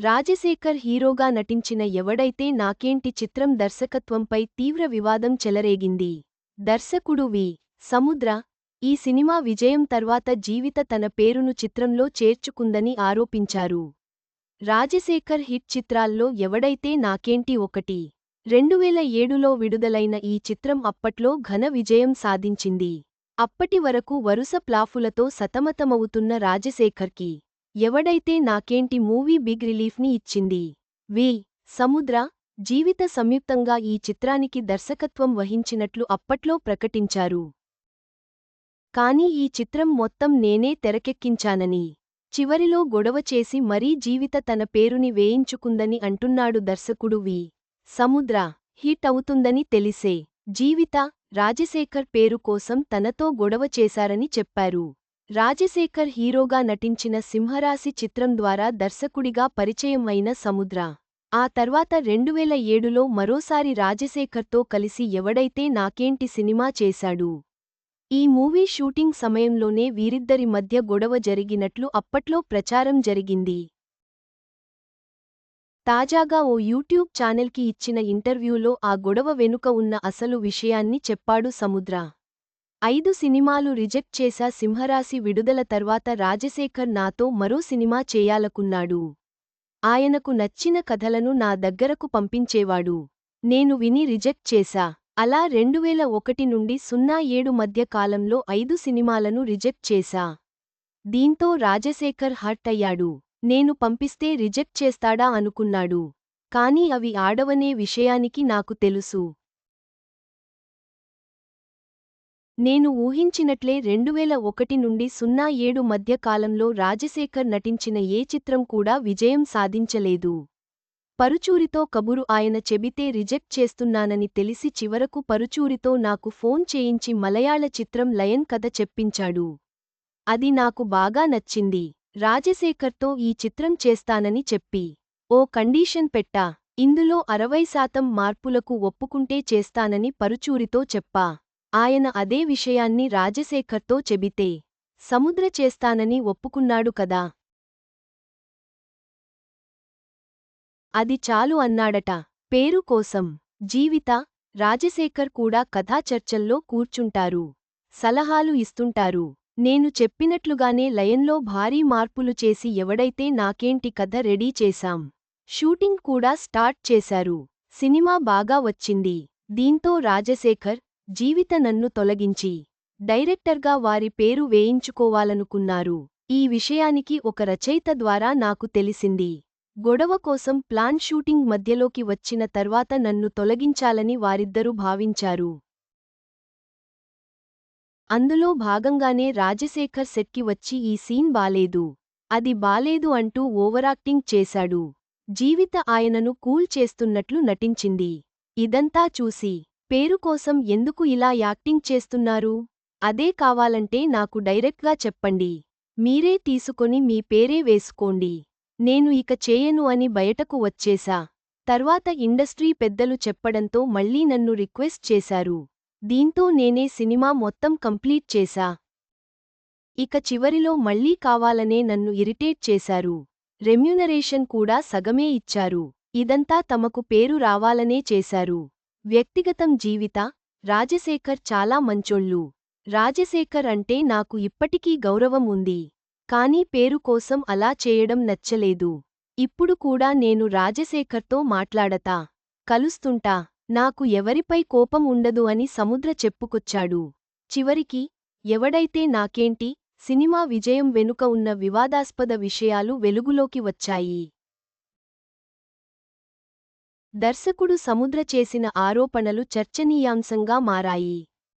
రాజశేఖర్ హీరోగా నటించిన ఎవడైతే నాకేంటి చిత్రం దర్శకత్వంపై తీవ్ర వివాదం చెలరేగింది. దర్శకుడు వి. సముద్ర ఈ సినిమా విజయం తర్వాత జీవిత తన పేరును చిత్రంలో చేర్చుకుందని ఆరోపించారు. రాజశేఖర్ హిట్ చిత్రాల్లో ఎవడైతే నాకేంటి ఒకటి. రెండువేల ఏడులో విడుదలైన ఈ చిత్రం అప్పట్లో ఘన విజయం సాధించింది. అప్పటి వరకు వరుస ప్లాఫులతో సతమతమవుతున్న రాజశేఖర్కి ఎవడైతే నాకేంటి మూవీ బిగ్ రిలీఫ్ని ఇచ్చింది? వి. సముద్ర జీవిత సంయుక్తంగా ఈ చిత్రానికి దర్శకత్వం వహించినట్లు అప్పట్లో ప్రకటించారు. కాని ఈ చిత్రం మొత్తం నేనే తెరకెక్కించానని చివరిలో గొడవ చేసి మరీ జీవిత తన పేరుని వేయించుకుందని అంటున్నాడు దర్శకుడు వి. సముద్ర. హిట్ అవుతుందని తెలిసే జీవిత రాజశేఖర్ పేరు కోసం తనతో గొడవ చేశారని చెప్పారు. రాజశేఖర్ హీరోగా నటించిన సింహరాశి చిత్రం ద్వారా దర్శకుడిగా పరిచయం అయిన సముద్ర. ఆ తర్వాత రెండువేల ఏడులో మరోసారి రాజశేఖర్తో కలిసి ఎవడైతే నాకేంటి సినిమా చేశాడు. ఈ మూవీ షూటింగ్ సమయంలోనే వీరిద్దరి మధ్య గొడవ జరిగినట్లు అప్పట్లో ప్రచారం జరిగింది. తాజాగా ఓ యూట్యూబ్ ఛానెల్కి ఇచ్చిన ఇంటర్వ్యూలో ఆ గొడవ వెనుక ఉన్న అసలు విషయాన్ని చెప్పాడు సముద్ర. ఐదు సినిమాలు రిజెక్ట్ చేశా సింహరాశి విడుదల తర్వాత రాజశేఖర్ నాతో మరో సినిమా చేయాలకున్నాడు. ఆయనకు నచ్చిన కథలను నా దగ్గరకు పంపించేవాడు. నేను విని రిజెక్ట్ చేశా. అలా రెండువేల ఒకటి నుండి సున్నా ఏడు మధ్య కాలంలో ఐదు సినిమాలను రిజెక్ట్ చేశా. దీంతో రాజశేఖర్ హర్ట్ అయ్యాడు. నేను పంపిస్తే రిజెక్ట్ చేస్తాడా అనుకున్నాడు. కాని అవి ఆడవనే విషయానికి నాకు తెలుసు. నేను ఊహించినట్లే రెండువేల ఒకటి నుండి సున్నా ఏడు మధ్య కాలంలో రాజశేఖర్ నటించిన ఏ చిత్రం కూడా విజయం సాధించలేదు. పరుచూరితో కబురు ఆయన చెబితే రిజెక్ట్ చేస్తున్నానని తెలిసి చివరకు పరుచూరితో నాకు ఫోన్ చేయించి మలయాళ చిత్రం లయన్ కథ చెప్పించాడు. అది నాకు బాగా నచ్చింది. రాజశేఖర్తో ఈ చిత్రం చేస్తానని చెప్పి. ఓ కండీషన్ పెట్టా. ఇందులో అరవై శాతం మార్పులకు ఒప్పుకుంటే చేస్తానని పరుచూరితో చెప్పా. ఆయన అదే విషయాన్ని రాజశేఖర్తో చెబితే సముద్ర చేస్తానని ఒప్పుకున్నాడు కదా. అది చాలు అన్నాడట. పేరు కోసం జీవిత రాజశేఖర్ కూడా కథాచర్చల్లో కూర్చుంటారు. సలహాలు ఇస్తుంటారు. నేను చెప్పినట్లుగానే లయన్లో భారీ మార్పులు చేసి ఎవడైతే నాకేంటి కథ రెడీ చేశాం షూటింగ్ కూడా స్టార్ట్ చేశారు. సినిమా బాగా వచ్చింది. దీంతో రాజశేఖర్ జీవిత నన్ను తొలగించి డైరెక్టర్గా వారి పేరు వేయించుకోవాలనుకున్నారు. ఈ విషయానికి ఒక రచయిత ద్వారా నాకు తెలిసింది. గొడవ కోసం ప్లాన్ షూటింగ్ మధ్యలోకి వచ్చిన తర్వాత నన్ను తొలగించాలని వారిద్దరూ భావించారు. అందులో భాగంగానే రాజశేఖర్ సెట్కి వచ్చి ఈ సీన్ బాలేదు. అది బాలేదు అంటూ ఓవరాక్టింగ్ చేశాడు. జీవిత ఆయనను కూల్ చేస్తున్నట్లు నటించింది. ఇదంతా చూసి పేరు కోసం ఎందుకు ఇలా యాక్టింగ్ చేస్తున్నారు? అదే కావాలంటే నాకు డైరెక్ట్గా చెప్పండి. మీరే తీసుకొని మీ పేరే వేసుకోండి. నేను ఇక చేయను అని బయటకు వచ్చేశా తర్వాత ఇండస్ట్రీ పెద్దలు చెప్పడంతో మళ్ళీ నన్ను రిక్వెస్ట్ చేశారు. దీంతో నేనే సినిమా మొత్తం కంప్లీట్ చేశా ఇక చివరిలో మళ్ళీ కావాలనే నన్ను ఇరిటేట్ చేశారు. రెమ్యునరేషన్ కూడా సగమే ఇచ్చారు. ఇదంతా తమకు పేరు రావాలనే చేశారు. వ్యక్తిగతం జీవిత రాజశేఖర్ చాలా మంచోళ్ళు. రాజశేఖర్ అంటే నాకు ఇప్పటికీ గౌరవం ఉంది. కానీ పేరు కోసం అలా చేయడం నచ్చలేదు. ఇప్పుడు కూడా నేను రాజశేఖర్తో మాట్లాడతా కలుస్తుంటా. నాకు ఎవరిపై కోపం ఉండదు అని సముద్ర చెప్పుకొచ్చాడు. చివరికి ఎవడైతే నాకేంటి సినిమా విజయం వెనుక ఉన్న వివాదాస్పద విషయాలు వెలుగులోకి వచ్చాయి. దర్శకుడు సముద్ర చేసిన ఆరోపణలు చర్చనీయాంశంగా మారాయి.